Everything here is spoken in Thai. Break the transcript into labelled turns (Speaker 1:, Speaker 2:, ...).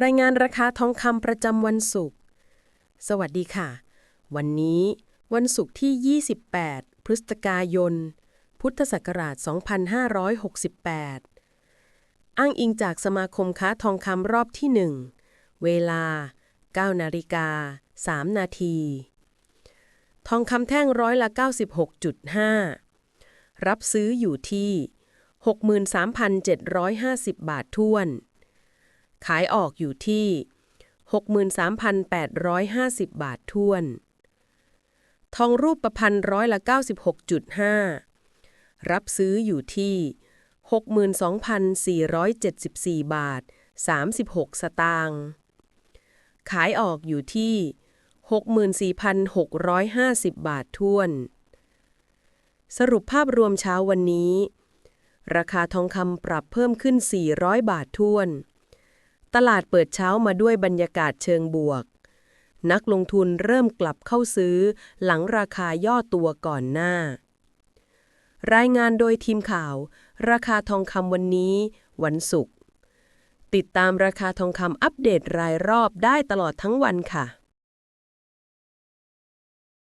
Speaker 1: รายงานราคาทองคำประจำวันศุกร์ สวัสดีค่ะ วันนี้วันศุกร์ที่ 28 พฤศจิกายน พุทธศักราช 2568 อ้างอิงจากสมาคมค้าทองคำรอบที่ 1 เวลา 9 นาฬิกา 3 นาที ทองคำแท่งร้อยละ 96.5 รับซื้ออยู่ที่ 63,750 บาทท้วน ขายออกอยู่ที่ 63,850 บาทท้วน ทองรูปประพันธ์ร้อยละ 96.5 รับซื้ออยู่ที่ 62,474 บาท 36 สตางค์ ขายออกอยู่ที่ 64,650 บาทท้วน สรุปภาพรวมเช้าวันนี้ ราคาทองคำปรับเพิ่มขึ้น 400 บาทท้วน ตลาดเปิดเช้ามาด้วยบรรยากาศเชิงบวก นักลงทุนเริ่มกลับเข้าซื้อ หลังราคาย่อตัวก่อนหน้า รายงานโดยทีมข่าว ราคาทองคำวันนี้ วันศุกร์ติดตามราคาทองคำอัปเดตรายรอบได้ตลอดทั้งวันค่ะ